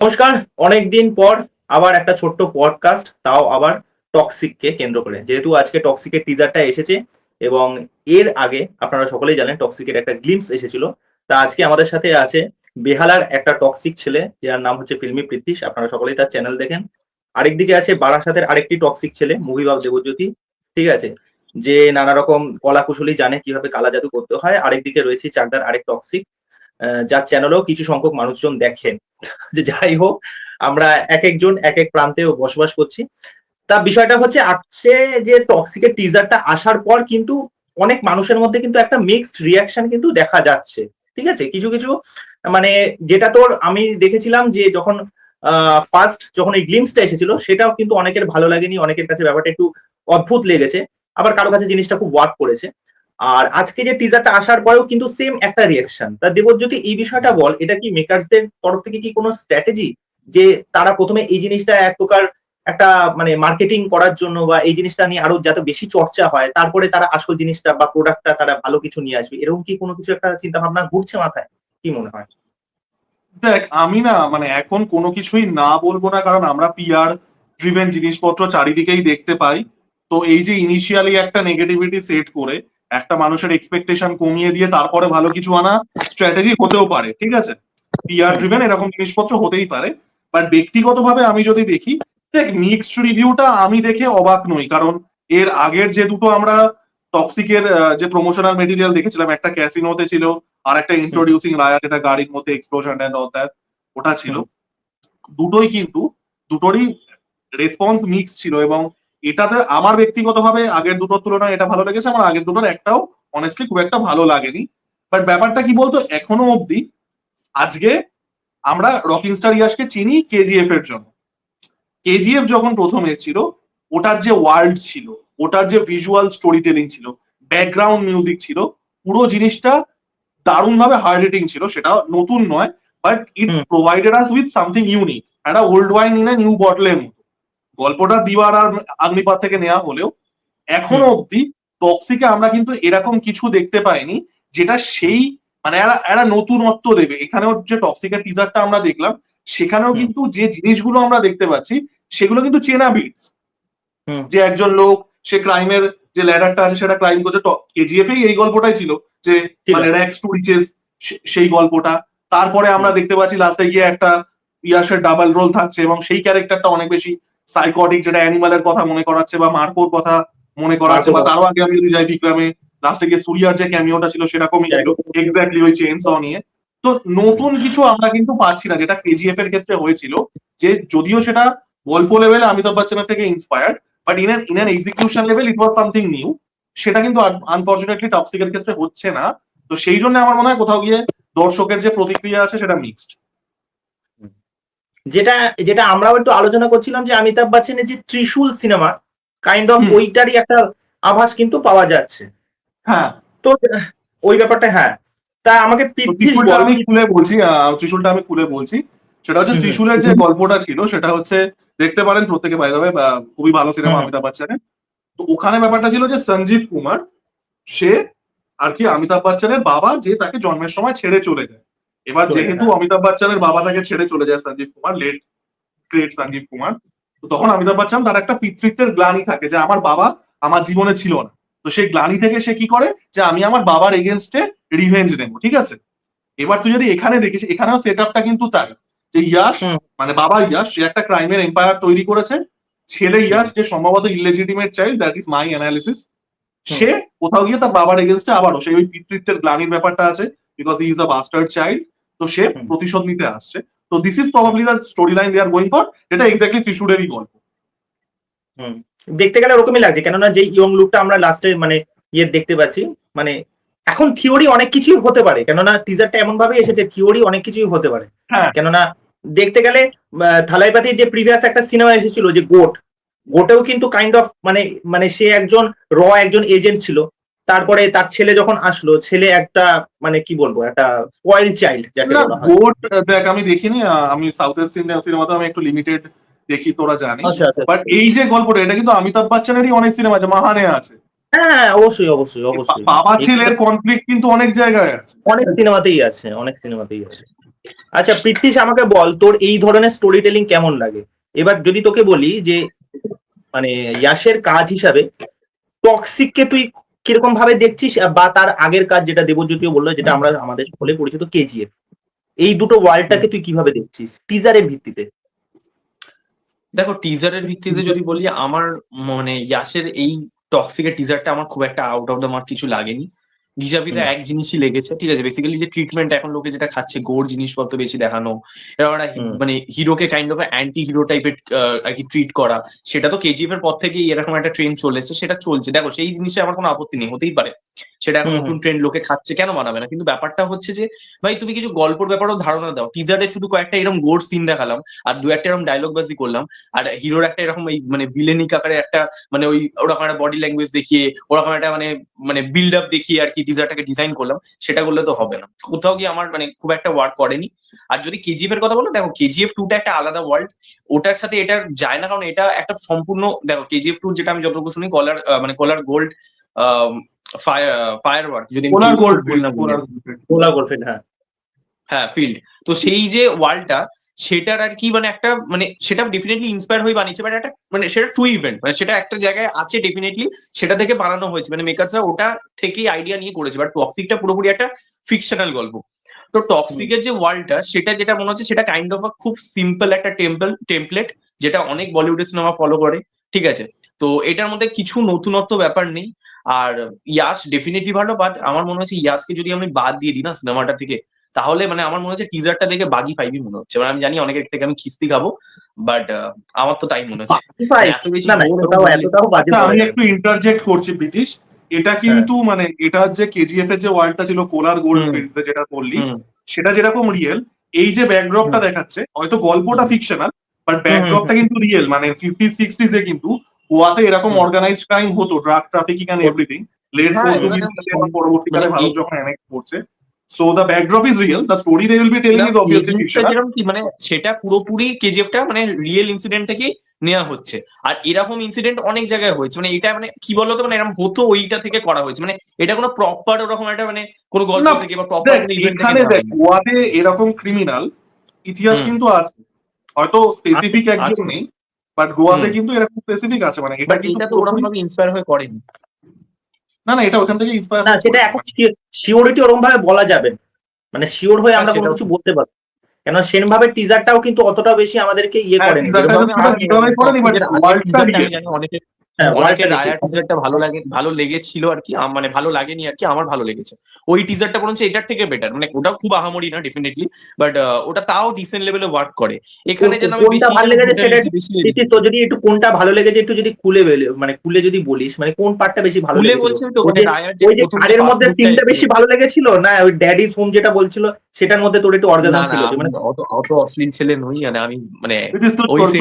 নমস্কার, অনেকদিন পর আবার একটা ছোট্ট পডকাস্ট তাও আবার টক্সিককে কেন্দ্র করে। যেহেতু আজকে টক্সিকের টিজারটা এসেছে এবং এর আগে আপনারা সকলেই জানেন টক্সিকের একটা গ্লিমস এসেছিল, তা আজকে আমাদের সাথে আছে বেহালার একটা টক্সিক ছেলে, যার নাম হচ্ছে ফিল্মি পৃথ্বীশ আপনারা সকলেই তার চ্যানেল দেখেন। আরেকদিকে আছে বারাসাতের আরেকটি টক্সিক ছেলে মুভিবাব দেবজ্যোতি ঠিক আছে? যে নানা রকম কলা কুশলী জানে কীভাবে কালা জাদু করতে হয়। আরেকদিকে রয়েছে চাকদার আরেক টক্সিক যার চ্যানেলেও কিছু সংখ্যক মানুষজন দেখেন। যে যাই হোক, আমরা এক একজন এক এক প্রান্তে বসবাস করছি। তা বিষয়টা হচ্ছে, আজকে যে টক্সিকের টিজারটা আসার পর কিন্তু অনেক মানুষের মধ্যে কিন্তু একটা মিক্সড রিয়াকশন কিন্তু দেখা যাচ্ছে। ঠিক আছে? কিছু কিছু মানে যেটা তোর আমি দেখেছিলাম যে যখন ফার্স্ট যখন এই গ্লিমসটা এসেছিল, সেটাও কিন্তু অনেকের ভালো লাগেনি, অনেকের কাছে ব্যাপারটা একটু অদ্ভুত লেগেছে। আবার কারও কাছে জিনিসটা খুব ওয়ার্ক করেছে। আর আজকে যে টিজারটা আসার পরেও কিন্তু সেম একটা রিয়াকশন তা দেবজ্যোতি, এই বিষয়টা বল, এটা কি মেকার্সদের তরফ থেকে কি কোনো স্ট্র্যাটেজি যে তারা প্রথমে এই জিনিসটা এক প্রকার একটা মানে মার্কেটিং করার জন্য বা এই জিনিসটা নিয়ে আরও যাতে বেশি চর্চা হয়, তারপরে তারা আসল জিনিসটা বা প্রোডাক্টটা তারা ভালো কিছু নিয়ে আসবে, এরকম কি কোনো কিছু একটা চিন্তা ভাবনা ঘুরছে মাথায়? কি মনে হয়? দেখ, আমি না মানে এখন কোনো কিছুই না বলব না, কারণ আমরা পিআর ড্রিভেন জিনিসপত্র চারিদিকেই দেখতে পাই। তো এই যে ইনিশিয়ালি একটা নেগেটিভিটি সেট করে একটা মানুষের এক্সপেকটেশন কমিয়ে দিয়ে তারপরে ভালো কিছু আনা স্ট্র্যাটেজি হতেও পারে, ঠিক আছে? পিআর ড্রিভেন এরকম জিনিসপত্র হতেই পারে। বাট ব্যক্তিগতভাবে আমি যদি দেখি, দেখ মিক্সড রিভিউটা আমি দেখে অবাক নই। কারণ এর আগের যে দুটো আমরা টক্সিকের যে প্রমোশনাল মেটেরিয়াল দেখেছিলাম, একটা ক্যাসিনোতে ছিল, আর একটা ইন্ট্রোডিউসিং রায়া, যেটা গাড়ির মধ্যে এক্সপ্লোশন অ্যান্ড অল দ্যাট ওটা ছিল। দুটোই কিন্তু, দুটোরই রেসপন্স মিক্স ছিল এবং এটাতে আমার ব্যক্তিগতভাবে আগের দুটোর তুলনায় এটা ভালো লেগেছে আমার আগের দুটোর একটাও অনেস্টলি খুব একটা ভালো লাগেনি। বাট ব্যাপারটা কি বলতো এখনও অবধি আজকে আমরা রকিং স্টার ইয়াসকে চিনি কেজিএফ এর জন্য। কেজিএফ যখন প্রথম এসেছিল ওটার যে ওয়ার্ল্ড ছিল ওটার যে ভিজুয়াল স্টোরি টেলিং ছিল ব্যাকগ্রাউন্ড মিউজিক ছিল পুরো জিনিসটা দারুণ ভাবে হার্ড হিটিং ছিল সেটা নতুন নয় but it provided us with something unique একটা old wine in a new বটলের মতো। গল্পটা দিবার আর আগ্নিপাত থেকে নেওয়া হলেও এখনও অব্দি টক্সিকে আমরা কিন্তু এরকম কিছু দেখতে পাইনি যেটা সেই মানে একটা নতুনত্ব দেবে। এখানেও যে টক্সিকের টিজারটা আমরা দেখলাম সেখানেও কিন্তু যে জিনিসগুলো আমরা দেখতে পাচ্ছি সেগুলো কিন্তু চেনা বিটস যে একজন লোক সে ক্রাইমের যে ল্যাডারটা আছে সেটা ক্রাইম করছে। কেজিএফ এই গল্পটাই ছিল যে মানে র্যাক্স টু রিচেস সেই গল্পটা। তারপরে আমরা দেখতে পাচ্ছি লাস্টে গিয়ে একটা ইয়াসের ডাবল রোল থাকছে এবং সেই ক্যারেক্টারটা অনেক বেশি সাইকটিক যেটা অ্যানিমালের কথা মনে করাচ্ছে বা মার্কোর কথা মনে করাচ্ছে বা তারও আগে আমি যদি যাই বিক্রমে লাস্টে গিয়ে সুরিয়ার যে ক্যামিওটা ছিল সেরকমই এক্স্যাক্টলি ওই চেন নিয়ে। তো নতুন কিছু আমরা কিন্তু পাচ্ছি না যেটা কেজিএফ এর ক্ষেত্রে হয়েছিল যে যদিও সেটা গল্প লেভেলে অমিতাভ বচ্চনের থেকে inspired but in in an execution level it was something new সেটা কিন্তু আনফর্চুনেটলি টক্সিকের ক্ষেত্রে হচ্ছে না। তো সেই জন্য আমার মনে হয় কোথাও গিয়ে দর্শকের যে প্রতিক্রিয়া আছে সেটা মিক্সড যেটা যেটা আমরাও একটু আলোচনা করছিলাম যে অমিতাভ বচ্চনের যে ত্রিশূল সিনেমা কাইন্ড অফ ওইটারই একটা আভাস কিন্তু পাওয়া যাচ্ছে। হ্যাঁ। তো ওই ব্যাপারটা হ্যাঁ। তা আমাকে আমি খুলে বলছি ত্রিশূলটা আমি খুলে বলছি। সেটা হচ্ছে ত্রিশূলের যে গল্পটা ছিল সেটা হচ্ছে দেখতে পারেন প্রত্যেকে বাই যাবে খুবই ভালো সিনেমা অমিতাভ বচ্চনের। তো ওখানে ব্যাপারটা ছিল যে সঞ্জীব কুমার সে আর কি অমিতাভ বচ্চনের বাবা যে তাকে জন্মের সময় ছেড়ে চলে যায়। এবার যেহেতু অমিতাভ বচ্চনের বাবা তাকে ছেড়ে চলে যায় সঞ্জীব কুমার লেট গ্রেট সঞ্জীব কুমার তো তখন অমিতাভ বচ্চন তার একটা পিতৃত্বের গ্লানি থাকে যে আমার বাবা আমার জীবনে ছিল না। তো সেই গ্লানি থেকে সে কি করে? যে আমি আমার বাবার এগেনস্টে রিভেঞ্জ নেব ঠিক আছে? এবার তুই যদি এখানে দেখিস এখানেও সেট আপটা কিন্তু তাই যে ইয়াস মানে বাবা ইয়াস সে একটা ক্রাইমের এম্পায়ার তৈরি করেছে। ছেলে ইয়াস যে সম্ভবত illegitimate child that is my analysis সে কোথাও গিয়ে তার বাবার এগেনস্টে আবারও সেই ওই পিতৃত্বের গ্লানির ব্যাপারটা আছে because he is a bastard child তো সে প্রতিশোধ নিতে আসছে। তো this is probably the story line they are going for এটা এক্স্যাক্টলি ত্রিশুরেরই গল্প। দেখতে গেলে ওরকমই লাগছে কেননা যে ইয়ং লুকটা আমরা লাস্টে মানে ইয়ে দেখতে পাচ্ছি মানে এখন থিওরি অনেক কিছুই হতে পারে কেননা টিজারটা এমন ভাবে এসেছে থিওরি অনেক কিছুই হতে পারে। কেননা দেখতে গেলে থালাইপাতির যে প্রিভিয়াস একটা সিনেমা এসেছিল যে গোট গোটেও কিন্তু কাইন্ড অফ মানে মানে সে একজন র একজন এজেন্ট ছিল। তারপরে তার ছেলে যখন আসলো ছেলে একটা মানে কি বলব একটা স্পয়েল চাইল্ড যাকে গোট দেখ আমি দেখিনি আমি সাউথ সাউথের সিনেমাতে আমি একটু লিমিটেড দেখি তোরা জানিস। বাট এই যে গল্পটা এটা কিন্তু অমিতাভ বচ্চনেরই অনেক সিনেমা আছে মাহানে আছে। হ্যাঁ অবশ্যই অবশ্যই অবশ্যই। বাবা ছেলের কনফ্লিক্ট কিন্তু অনেক জায়গায় আছে। অনেক সিনেমাতেই আছে অনেক সিনেমাতেই আছে। আচ্ছা পৃথ্বীশ আমাকে বল তোর এই ধরনের স্টোরি টেলিং কেমন লাগে? এবার যদি তোকে বলি যে মানে ইয়াশের কাজ হিসাবে টক্সিককে তুই কীরকম ভাবে দেখছিস বা তার আগের কাজ যেটা দেবজ্যোতিও বলল, যেটা আমরা আমাদের সকলে পরিচিত কেজিএফ এই দুটো ওয়ার্ল্ডটাকে তুই কীভাবে দেখছিস? টিজারের ভিত্তিতে। দেখো টিজারের ভিত্তিতে যদি বলি, আমার মানে ইয়াসের এই টক্সিকের টিজারটা আমার খুব একটা আউট অফ দ্য মার্ক কিছু লাগেনি। গিজাবিতে এক জিনিসই লেগেছে ঠিক আছে? বেসিক্যালি যে ট্রিটমেন্ট এখন লোকে যেটা খাচ্ছে গোর জিনিসপত্র বেশি দেখানো এরকম মানে হিরোকে কাইন্ড অফ অ্যান্টি হিরো টাইপের আর কি ট্রিট করা সেটা তো কেজিএফ এর পর থেকেই এরকম একটা ট্রেন্ড চলেছে সেটা চলছে। দেখো সেই জিনিসে আমার কোনো আপত্তি নেই হতেই পারে। সেটা এখন নতুন ট্রেন্ড লোকে খাচ্ছে কেন মানাবে না? কিন্তু ব্যাপারটা হচ্ছে যে ভাই তুমি কিছু গল্পের ব্যাপারেও ধারণা দাও। টিজারে শুধু কয়েকটা এরকম গোর সিন দেখালাম আর দু একটা এরকম ডায়লগ বাজি করলাম আর হিরোর একটা এরকম এই মানে ভিলেনিক আকারে একটা মানে ওই ওরকম একটা বডি ল্যাঙ্গুয়েজ দেখিয়ে ওরকম একটা মানে মানে বিল্ড আপ দেখিয়ে আর কি টিজারটাকে ডিজাইন করলাম সেটা করলে তো হবে না। কোথাও গিয়ে আমার মানে খুব একটা ওয়ার্ক করেনি। আর যদি কেজিএফ এর কথা বলো দেখো কেজিএফ টুটা একটা আলাদা ওয়ার্ল্ড ওটার সাথে এটা যায় না কারণ এটা একটা সম্পূর্ণ দেখো কেজিএফ টু যেটা আমি যতটুকু শুনি কলার মানে Kolar gold fire fire work যদি কোলার গোল্ড না হ্যাঁ। হ্যাঁ ফিল্ড তো সেই যে ওয়ার্ল্ডটা সেটার আর কি মানে একটা মানে সেটা ডেফিনেটলি ইন্সপায়ার হয়ে বানিয়েছে বাট একটা মানে সেটা টু ইভেন্ট মানে সেটা একটা জায়গায় আছে ডেফিনেটলি সেটা থেকে বানানো হয়েছে মানে মেকার্সরা ওটা থেকেই আইডিয়া নিয়ে করেছে বাট টক্সিকটা পুরোপুরি একটা ফিকশনাল গল্প। তো টক্সিকের যে ওয়ার্ল্ডটা সেটা যেটা মনে হচ্ছে সেটা কাইন্ড অফ খুব সিম্পল একটা টেম্পল টেমপ্লেট যেটা অনেক বলিউডের সিনেমা ফলো করে ঠিক আছে? তো এটার মধ্যে কিছু নতুনত্ব ব্যাপার নেই আর ইয়াস ডেফিনেটলি ভালো বাট আমার মনে হচ্ছে ইয়াসকে যদি আমি বাদ দিয়ে দিই না সিনেমাটা থেকে তাহলে মানে আমার মনে হচ্ছে টিজারটা দেখে বাগি ফাইভই মনে হচ্ছে। মানে আমি জানি অনেকের থেকে আমি খিস্তি খাব বাট আমার তো তাই মনে হচ্ছে। এত বেশি না না গোর এতটাও এবং এতটাও বাজে আচ্ছা আমি। একটু ইন্টারজেক্ট করছি ব্রিটিশ। এটা কিন্তু মানে এটা যে কেজিএফ এর যে ওয়ার্ল্ডটা ছিল কোলার গোল্ড। যেটা বললি সেটা যেরকম রিয়েল এই যে ব্যাকড্রপটা দেখাচ্ছে হয়তো গল্পটা ফিকশনাল বাট ব্যাকড্রপটা কিন্তু রিয়েল মানে ফিফটি সিক্সটিজ এ কিন্তু গোয়াতে এরকম হুম। অর্গানাইজড ক্রাইম হতো ড্রাগ ট্রাফিকিং এন্ড এভরিথিং লেট হ্যাঁ, পরবর্তীকালে মানে ভারত যখন অ্যানেক্ট করছে so the backdrop is real the story they will be telling is obviously যেরকম কি মানে সেটা পুরোপুরি কেজিএফটা মানে রিয়েল ইনসিডেন্ট থেকে নেওয়া হচ্ছে আর এরকম ইনসিডেন্ট অনেক জায়গায় হয়েছে মানে এটা মানে কি বলতো মানে এরকম হতো ওইটা থেকে করা হয়েছে মানে এটা কোনো প্রপার ওরকম একটা মানে কোনো গল্প থেকে বা প্রপার কোনো ইভেন্ট থেকে দেখ। গোয়াতে এরকম ক্রিমিনাল ইতিহাস। কিন্তু আছে হয়তো স্পেসিফিক আছে, একজন আছে। নেই বাট গোয়াতে। কিন্তু এরকম স্পেসিফিক আছে মানে এটা কিন্তু ওরকম ভাবে ইন্সপায়ার হয়ে করেনি না না এটা ওখান থেকে ইন্সপায়ার না সেটা এখন শিওরিটি ওরকম ভাবে বলা যাবে মানে শিওর হয়ে আমরা কোনো কিছু বলতে পারব কেন সেন ভাবে টিজারটাও কিন্তু অতটা বেশি আমাদেরকে ইয়ে হ্যাঁ, করেনি। হ্যাঁ। টিজারটা ভালো লাগে ভালো লেগেছিল আর কি মানে ভালো লাগেনি আর কি আমার ভালো লেগেছে। ওই টিজারটা বরঞ্চ এটার থেকে বেটার মানে ওটাও খুব আহামরি না ডেফিনেটলি বাট ওটা তাও ডিসেন্ট লেভেলে ওয়ার্ক করে। এখানে যেন আমি বেশি ভালো লেগেছে সেটা- বেশি লেগেছে। প্রীতি, তোর যদি একটু কোনটা ভালো লেগেছে একটু যদি খুলে মানে খুলে যদি বলিস মানে কোন পার্টটা বেশি ভালো ওই যে- first মধ্যে সিনটা বেশি ভালো লেগেছিল? না ওই ড্যাডিস হোম যেটা বলছিল সেটার মধ্যে তোর একটু অর্গাজম হচ্ছে মানে অত অত অশ্লীল ছেলে নই মানে আমি মানে ওই যে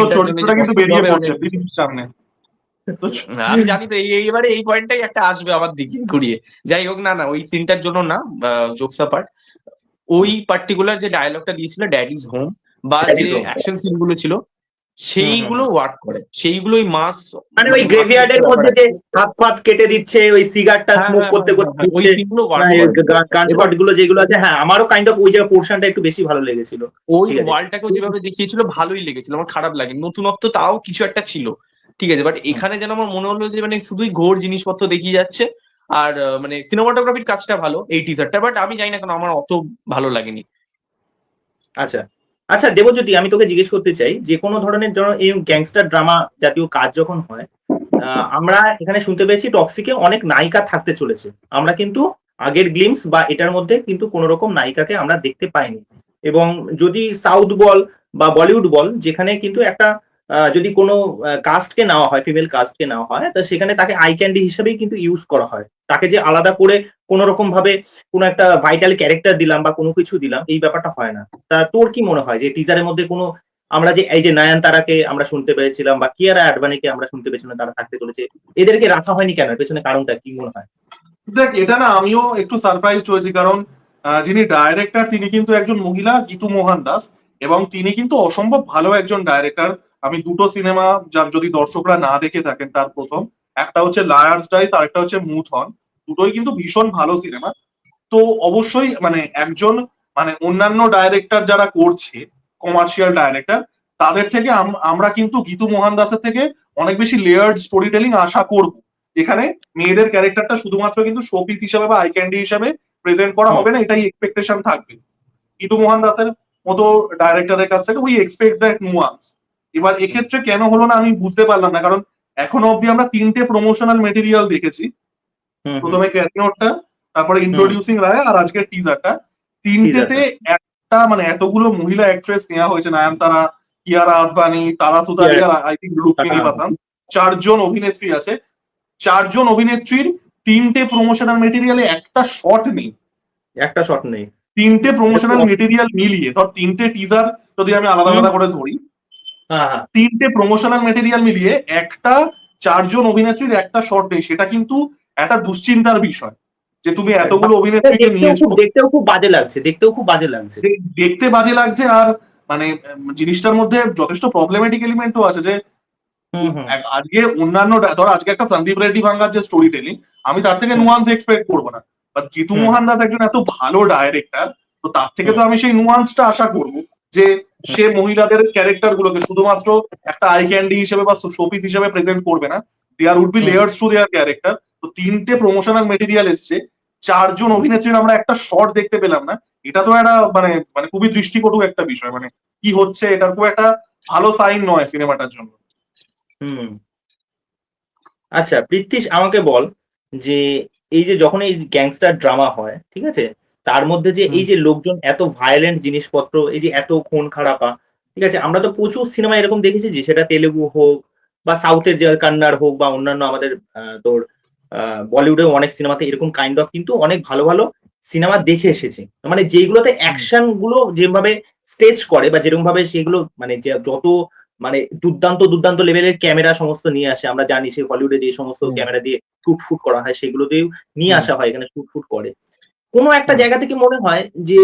কিন্তু বেরিয়ে পড়ছে পৃথিবীর সামনে। আমি জানি তো এইবারে এই পয়েন্টটাই একটা আসবে আমার দিকে ঘুরিয়ে। যাই হোক না না ওই সিনটার জন্য না জোকসা পার্ট ওই পার্টিকুলার যে ডায়লগটা দিয়েছিল ড্যাডিজ হোম বা যে অ্যাকশন সিনগুলো ছিল সেইগুলো ওয়ার্ক করে। সেইগুলোই মাস মানে ওই গ্রেভিয়ার্ডের মধ্যে যে হাত ফাত কেটে দিচ্ছে ওই সিগারটা হ্যাঁ, স্মোক করতে করতে ওই সিনগুলো ওয়ার্ক মানে করে। গানগুলো যেগুলো আছে হ্যাঁ আমারও কাইন্ড অফ ওই জায়গা পোর্শনটা একটু বেশি ভালো লেগেছিল। ওই। ওয়ার্ল্ডটাকেও যেভাবে দেখিয়েছিল ভালোই লেগেছিল আমার খারাপ লাগে নতুনত্ব তাও কিছু একটা ছিল। ঠিক আছে বাট এখানে যেন আমার মনে হলো যে মানে শুধুই ঘোর জিনিসপত্র দেখিয়ে যাচ্ছে, আর মানে সিনেমাটোগ্রাফির কাজটা ভালো এই টিজারটা বাট আমি জানি না কেন আমার অত ভালো লাগেনি। আচ্ছা আচ্ছা দেবজ্যোতি, আমি তোকে জিজ্ঞেস করতে চাই, যে কোনো ধরনের ধরো এই গ্যাংস্টার ড্রামা জাতীয় কাজ যখন হয় আমরা এখানে শুনতে পেয়েছি টক্সিকে অনেক নায়িকা থাকতে চলেছে। আমরা কিন্তু আগের গ্লিমস বা এটার মধ্যে কিন্তু কোনো রকম নায়িকাকে আমরা দেখতে পাইনি। এবং যদি সাউথ বল বা বলিউড বল, যেখানে কিন্তু একটা যদি কোনো কাস্টকে নেওয়া হয় ফিমেল কাস্টকে নেওয়া হয়, তা সেখানে তাকে আই ক্যান্ডি হিসেবেই কিন্তু ইউজ করা হয়। তাকে যে আলাদা করে কোনো রকম ভাবে কোনো একটা ভাইটাল ক্যারেক্টার দিলাম বা কোনো কিছু দিলাম, এই ব্যাপারটা হয় না। তা তোর কি মনে হয় যে টিজারের মধ্যে কোনো, আমরা যে এই যে নয়নতারাকে আমরা শুনতে পেয়েছিলাম বা কিয়ারা আডবাণীকে আমরা শুনতে পেয়েছিলাম, তারা থাকতে চলেছে, এদেরকে রাখা হয়নি কেন? পেছনে কারণটা কি মনে হয়? দেখ, এটা না আমিও একটু সারপ্রাইজ হয়েছি, কারণ যিনি ডাইরেক্টর তিনি কিন্তু একজন মহিলা, গীতু মোহন দাস, এবং তিনি কিন্তু অসম্ভব ভালো একজন ডাইরেক্টর আমি দুটো সিনেমা যার যদি দর্শকরা না দেখে থাকেন তার প্রথম, একটা হচ্ছে লায়ার্স ডাইস, আর একটা হচ্ছে মুথন। দুটোই কিন্তু ভীষণ ভালো সিনেমা। তো অবশ্যই মানে একজন মানে অন্যান্য ডাইরেক্টর যারা করছে কমার্শিয়াল ডাইরেক্টর তাদের থেকে আম- আমরা কিন্তু গীতু মোহন দাসের থেকে অনেক বেশি লেয়ার্ড স্টোরি টেলিং আশা করব। যেখানে মেয়েদের ক্যারেক্টারটা শুধুমাত্র কিন্তু শোপিস হিসাবে বা আই ক্যান্ডি হিসাবে প্রেজেন্ট করা হবে না, এটাই এক্সপেকটেশন থাকবে। গীতু মোহন দাসের মতো ডাইরেক্টরের কাছ থেকে উই এক্সপেক্ট দ্যাট নুয়ান্স এবার এক্ষেত্রে কেন হলো না আমি বুঝতে পারলাম না কারণ এখনও অব্দি আমরা তিনটে প্রমোশনাল মেটেরিয়াল দেখেছি। প্রথমে ক্যাথনোটটা তারপরে ইন্ট্রোডিউসিং রায় আর আজকের টিজারটা তিনটেতে একটা মানে এতগুলো মহিলা অ্যাক্ট্রেস নেওয়া হয়েছে নয়নতারা কিয়ারা আদবানি তারা সুতারি আর আই থিঙ্ক চারজন অভিনেত্রী আছে। চারজন অভিনেত্রীর তিনটে প্রমোশনাল মেটেরিয়ালে একটা শট নেই। একটা শট নেই। তিনটে প্রমোশনাল মেটেরিয়াল মিলিয়ে ধর তিনটে টিজার যদি আমি আলাদা আলাদা করে ধরি তিনটে প্রমোশনাল মেটেরিয়াল মিলিয়ে একটা চারজন অভিনেত্রীর একটা নেই সেটা কিন্তু একটা দুশ্চিন্তার বিষয় যে তুমি এতগুলো অভিনেত্রীকে নিয়েছো দেখতেও খুব বাজে লাগছে দেখতেও খুব বাজে লাগছে। দেখতে বাজে লাগছে আর মানে জিনিসটার মধ্যে যথেষ্ট প্রবলেমেটিক এলিমেন্টও আছে যে আজকে অন্যান্য ধর আজকে একটা সন্দীপ রেড্ডি ভাঙ্গার যে স্টোরি টেলিং আমি তার থেকে। নুয়ান্স এক্সপেক্ট করব না। বাট জিতু। মোহন দাস একজন এত ভালো ডাইরেক্টর তো তার থেকে তো আমি সেই নুয়ান্সটা আশা করব। যে সে মহিলাদের ক্যারেক্টার গুলোকে শুধুমাত্র একটা আই ক্যান্ডি হিসেবে বা শোপিস হিসেবে প্রেজেন্ট করবে না। There would be. Layers to their character তো তিনটে প্রমোশনাল মেটেরিয়াল এসছে। চারজন অভিনেত্রীর আমরা একটা শর্ট দেখতে পেলাম না। এটা তো একটা মানে মানে খুবই দৃষ্টিকটু একটা বিষয়। মানে কি হচ্ছে এটার খুব একটা ভালো সাইন নয় সিনেমাটার জন্য। হুম। আচ্ছা পৃথ্বীশ আমাকে বল যে এই যে যখন এই গ্যাংস্টার ড্রামা হয় ঠিক আছে? তার মধ্যে যে এই যে লোকজন এত ভায়োলেন্ট জিনিসপত্র এই যে এত খুন খারাপা ঠিক আছে? আমরা তো প্রচুর সিনেমা এরকম দেখেছি যে সেটা তেলেগু হোক বা সাউথের যে কান্নাড় হোক বা অন্যান্য আমাদের তোর বলিউডে অনেক সিনেমাতে এরকম কাইন্ড অফ কিন্তু অনেক ভালো ভালো সিনেমা দেখে এসেছি। মানে যেগুলোতে অ্যাকশনগুলো যেভাবে স্টেজ করে বা যেরকম ভাবে সেগুলো মানে যত মানে দুর্দান্ত দুর্দান্ত লেভেলের ক্যামেরা সমস্ত নিয়ে আসে আমরা জানি সেই হলিউডে যে সমস্ত ক্যামেরা দিয়ে শুট ফুট করা হয় সেগুলো সেগুলোতেও নিয়ে আসা হয় এখানে শুট ফুট করে। কোনো একটা জায়গা থেকে মনে হয় যে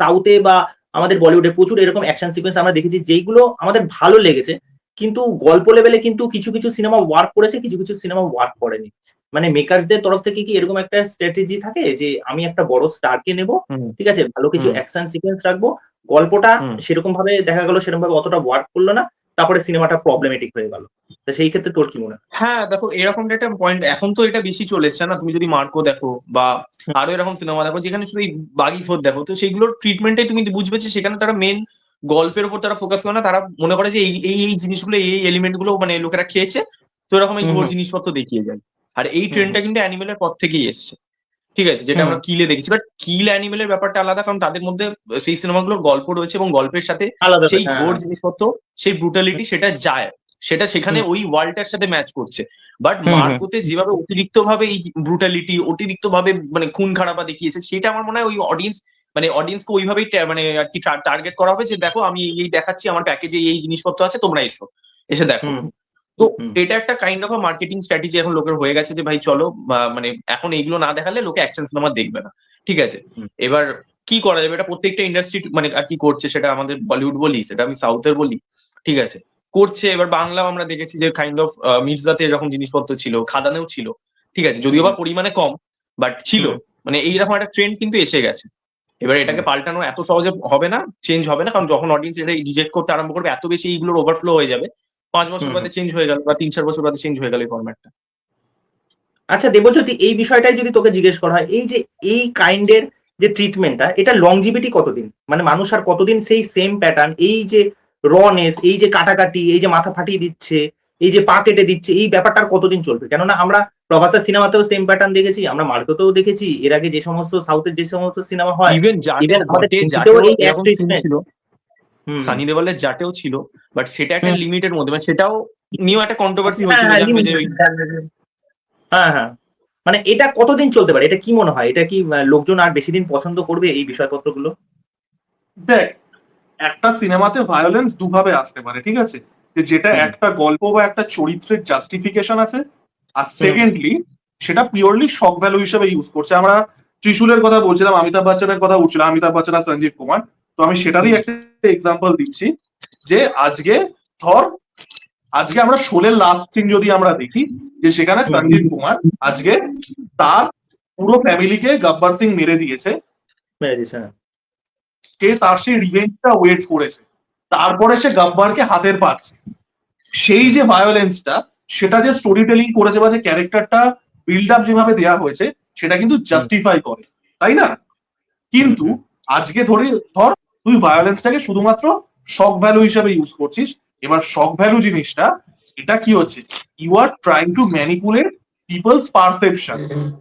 সাউথে বা আমাদের বলিউডে প্রচুর এরকম অ্যাকশন সিকোয়েন্স আমরা দেখেছি যেইগুলো আমাদের ভালো লেগেছে কিন্তু গল্প লেভেলে কিন্তু কিছু কিছু সিনেমা ওয়ার্ক করেছে কিছু কিছু সিনেমা ওয়ার্ক করেনি। মানে মেকার্সদের তরফ থেকে কি এরকম একটা স্ট্র্যাটেজি থাকে যে আমি একটা বড় স্টারকে নেব ঠিক আছে? ভালো কিছু অ্যাকশন সিকোয়েন্স রাখব গল্পটা সেরকম ভাবে দেখা গেল সেরকম ভাবে অতটা ওয়ার্ক করল না। তারপরে সিনেমাটা প্রবলেমেটিক হয়ে গেল। তো সেই ক্ষেত্রে তোর কি মনে হয়? হ্যাঁ দেখো এরকম একটা পয়েন্ট এখন তো এটা বেশি চলেছে না তুমি যদি মার্কো দেখো বা আরও এরকম সিনেমা দেখো যেখানে শুধু বাগি ফোর দেখো তো সেইগুলোর ট্রিটমেন্টে তুমি বুঝবে যে সেখানে তারা মেন গল্পের উপর তারা ফোকাস করে না তারা মনে করে যে এই এই এই জিনিসগুলো এই এলিমেন্টগুলো মানে লোকেরা খেয়েছে তো এরকম এই জিনিসপত্র দেখিয়ে যায়। আর এই ট্রেন্ডটা কিন্তু অ্যানিমেলের পর থেকেই এসছে। ঠিক আছে যেটা আমরা কিলে দেখেছি। বাট কিল অ্যানিমেলের ব্যাপারটা আলাদা কারণ তাদের মধ্যে সেই সিনেমাগুলোর গল্প রয়েছে এবং গল্পের সাথে সেই হ্যাঁ, ঘোর জিনিসপত্র সেই ব্রুটালিটি সেটা যায়। সেটা সেখানে ওই ওয়ার্ল্ডটার সাথে ম্যাচ করছে। বাট। মার্কোতে যেভাবে অতিরিক্ত ভাবে এই ব্রুটালিটি অতিরিক্ত ভাবে মানে খুন খারাপা দেখিয়েছে সেটা আমার মনে হয় ওই অডিয়েন্স মানে অডিয়েন্সকে ওইভাবেই মানে আর কি টার্গেট করা হবে যে দেখো আমি এই- দেখাচ্ছি আমার প্যাকেজে এই জিনিসপত্র আছে তোমরা এসো। এসে দেখো। তো এটা একটা কাইন্ড অফ মার্কেটিং স্ট্র্যাটেজি এখন লোকের হয়ে গেছে যে ভাই চলো মানে এখন এইগুলো না দেখালে লোকে অ্যাকশন সিনেমা দেখবে না। ঠিক আছে? এবার কি করা যাবে? এটা প্রত্যেকটা ইন্ডাস্ট্রি মানে আর কি করছে সেটা আমাদের বলিউড বলি সেটা আমি সাউথের বলি ঠিক আছে? করছে এবার বাংলা আমরা দেখেছি যে কাইন্ড অফ মির্জাতে এরকম জিনিসপত্র ছিল খাদানেও ছিল ঠিক আছে? যদিও বা পরিমাণে কম বাট ছিল। মানে এইরকম একটা ট্রেন্ড কিন্তু এসে গেছে। এবার এটাকে পাল্টানো এত সহজে হবে না চেঞ্জ হবে না কারণ যখন অডিয়েন্স এটা রিজেক্ট করতে আরম্ভ করবে এত বেশি এইগুলোর ওভারফ্লো হয়ে যাবে পাঁচ বছর বাদে চেঞ্জ হয়ে গেল বা তিন চার বছর বাদে চেঞ্জ হয়ে গেল এই ফরম্যাটটা আচ্ছা দেবজ্যোতি এই বিষয়টাই যদি তোকে জিজ্ঞেস করা হয় এই যে এই কাইন্ডের যে ট্রিটমেন্টটা এটা লংজিভিটি কতদিন? মানে মানুষ আর কতদিন সেই সেম প্যাটার্ন এই যে রনেস এই যে কাটাকাটি এই যে মাথা ফাটিয়ে দিচ্ছে এই যে পা কেটে দিচ্ছে এই ব্যাপারটা আর কতদিন চলবে? কেননা আমরা প্রভাসার সিনেমাতেও সেম প্যাটার্ন দেখেছি আমরা মার্কোতেও দেখেছি এর আগে যে সমস্ত সাউথের যে সমস্ত সিনেমা হয় ইভেন আমাদের সিন দেওয়ালের জাটেও ছিল বাট সেটা একটা হুম। লিমিটের মধ্যে মানে সেটাও নিয়েও একটা কন্ট্রোভার্সি হ্যাঁ, হয়েছিল হ্যাঁ, হ্যাঁ হ্যাঁ। মানে এটা কতদিন চলতে পারে? এটা কি মনে হয়? এটা কি লোকজন আর বেশি দিন পছন্দ করবে এই বিষয়পত্রগুলো? দেখ একটা সিনেমাতে ভায়োলেন্স দুভাবে আসতে পারে ঠিক আছে? যে যেটা একটা গল্প বা একটা চরিত্রের জাস্টিফিকেশন আছে আর সেকেন্ডলি সেটা পিওরলি শক ভ্যালু হিসেবে ইউজ করছে। আমরা ত্রিশুলের কথা বলছিলাম অমিতাভ বচ্চনের কথা উঠছিলাম অমিতাভ বচ্চন আর সঞ্জীব কুমার। তো আমি সেটারই একটা এক্সাম্পল দিচ্ছি যে আজকে ধর আজকে আমরা শোলের লাস্ট সিন যদি আমরা দেখি যে সেখানে সঞ্জীব কুমার আজকে তার পুরো ফ্যামিলিকে গব্বর সিং মেরে দিয়েছে। হ্যাঁ। সে তার সেই রিভেঞ্জটা ওয়েট করেছে। তারপরে সে গাব্বারকে হাতের পাচ্ছে। সেই যে ভায়োলেন্সটা সেটা যে স্টোরি টেলিং করেছে বা যে ক্যারেক্টারটা বিল্ড আপ যেভাবে দেওয়া হয়েছে সেটা কিন্তু জাস্টিফাই করে। তাই না? কিন্তু আজকে ধরে ধর তুই ভায়োলেন্সটাকে শুধুমাত্র শক ভ্যালু হিসেবে ইউজ করছিস। এবার শক ভ্যালু জিনিসটা এটা কি হচ্ছে? You are trying to manipulate people's perception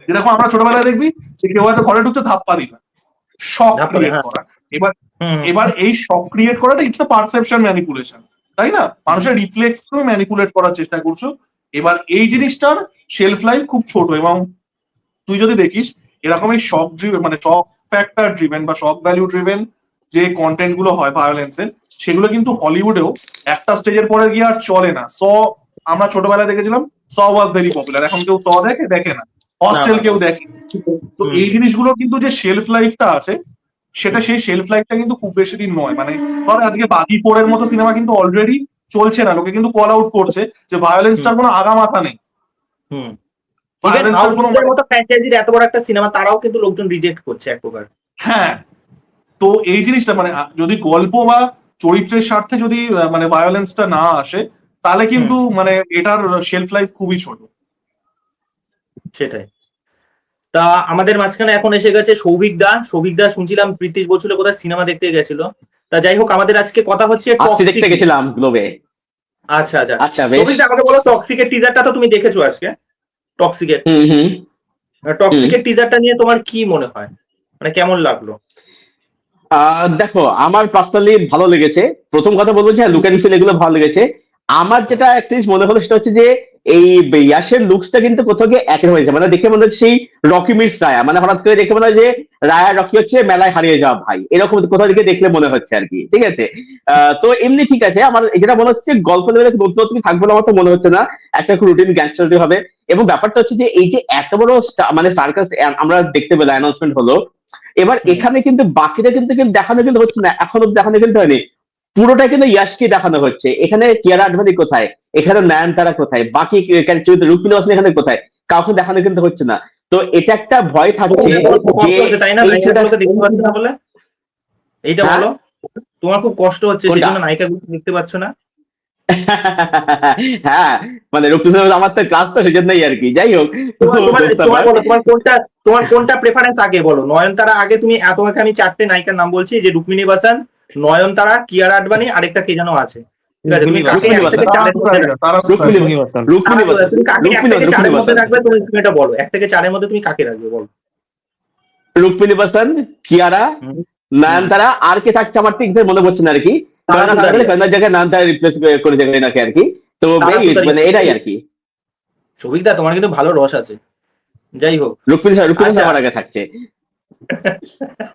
যেরকম আমরা ছোটবেলায় দেখবি যে কেউ হয়তো ঘরে ঢুকতে ধাপ্পা দিল শক ক্রিয়েট হ্যাঁ। করা। এবার এবার এই শক ক্রিয়েট করাটা ইটস পারসেপশন ম্যানিপুলেশন তাই না? মানুষের রিফ্লেক্স তুমি ম্যানিপুলেট করার চেষ্টা করছ। এবার এই জিনিসটার শেলফ লাইফ খুব ছোট এবং তুই যদি দেখিস এরকম এই শক ড্রিভেন মানে শক ফ্যাক্টর ড্রিভেন বা শক ভ্যালু ড্রিভেন যে কন্টেন্টগুলো হয় ভায়োলেন্সের সেগুলো কিন্তু হলিউডেও একটা স্টেজের পরে গিয়ে আর চলে না। স আমরা ছোটবেলায় দেখেছিলাম স ওয়াজ ভেরি পপুলার এখন কেউ স দেখে? দেখে না। হস্টেল কেউ দেখে তো এই জিনিসগুলো কিন্তু যে শেলফ লাইফটা আছে সেটা সেই শেলফ লাইফটা কিন্তু খুব বেশি দিন নয়। মানে ধর আজকে বাকি ফোরের মতো সিনেমা কিন্তু অলরেডি চলছে না। লোকে কিন্তু কল আউট করছে যে ভায়োলেন্সটার কোনো আগা মাথা নেই। এত বড় একটা সিনেমা তারাও কিন্তু লোকজন রিজেক্ট করছে এক প্রকার। হ্যাঁ। তো এই জিনিসটা মানে যদি গল্প বা চরিত্রের স্বার্থে যদি মানে ভায়োলেন্সটা না আসে তাহলে কিন্তু মানে এটার শেলফ লাইফ খুবই ছোট। সেটাই। তা আমাদের মাঝখানে এখন এসে গেছে সৌভিক দা। সৌভিক দা শুনছিলাম প্রীতিশ বলছিল কোথায় সিনেমা দেখতে গেছিল। তা যাই হোক আমাদের আজকে কথা হচ্ছে দেখতে গেছিলাম গ্লোবে আচ্ছা আচ্ছা। আচ্ছা সৌভিক দা আমাকে বলো টক্সিকের টিজারটা তো তুমি দেখেছ আজকে? টক্সিকের হুম হুম। টক্সিকের টিজারটা নিয়ে তোমার কি মনে হয়? মানে কেমন লাগল? দেখো, আমার পার্সোনালি ভালো লেগেছে। প্রথম কথা বলব যে লুক অ্যান্ড ফিল এগুলো ভালো লেগেছে। আমার যেটা জিনিস মনে হলো সেটা হচ্ছে যে, এই ইয়াসের লুকসটা কিন্তু কোথাও গিয়ে একই হয়েছে। মানে দেখে মনে হচ্ছে সেই রকি মিটস রায়া। মানে হঠাৎ করে দেখে মনে হয় যে, রায়া, রকি হচ্ছে মেলায় হারিয়ে যাওয়া ভাই। এরকম কোথাও দিকে দেখলে মনে হচ্ছে আর কি। ঠিক আছে? তো এমনি ঠিক আছে। আমার যেটা মনে হচ্ছে গল্প লেভেলে নতুন থাকবে না আমার তো মনে হচ্ছে না। একটা রুটিন গ্যাংস্টার হবে। এবং ব্যাপারটা হচ্ছে যে, এই যে এত বড় মানে সার্কাস আমরা দেখতে পেলাম অ্যানাউন্সমেন্ট হলো এবার এখানে কিন্তু বাকিটা কিন্তু কিন্তু দেখানো কিন্তু হচ্ছে না এখনও দেখানো কিন্তু হয়নি। পুরোটা কিন্তু ইয়াশকে দেখানো হচ্ছে। এখানে কিয়ারা আডভানি কোথায়? এখানে নয়নতারা কোথায়? বাকি চরিত্র রুক্মিণী হাসান এখানে কোথায়? কাউকে দেখানো কিন্তু হচ্ছে না। তো এটা একটা ভয় থাকছে যে এইটা হ্যাঁ? বলো। তোমার খুব কষ্ট হচ্ছে সেই কোনটা? জন্য নায়িকাগুলো দেখতে পাচ্ছ না? হ্যাঁ মানে হাসান আমার তো ক্লাস তো সেজন্যই আর কি যাই হোক। তোমার কোনটা তোমার কোনটা প্রেফারেন্স আগে বলো? নয়নতারা আগে তুমি তোমাকে আমি চারটে নায়িকার নাম বলছি যে রুক্মিণী বাসান নয়নতারা কিয়ারা আডবাণী আরেকটা কে যেন আছে। তুমি এটা বলো। এক থেকে চারের মধ্যে তুমি কাকে রাখবে বলো? রুক্মিণী বাসান কিয়ারা নয়নতারা আর কে থাকছে আমার ঠিক মনে পড়ছে না আর কি। তারা জায়গায় নাম। কয়নার রিপ্লেস করে নাকি আর কি তো তারা। মানে এটাই আর কি সবিকদা তোমার কিন্তু ভালো রস আছে যাই হোক রুক্মিণী আচ্ছা। আমার আগে থাকছে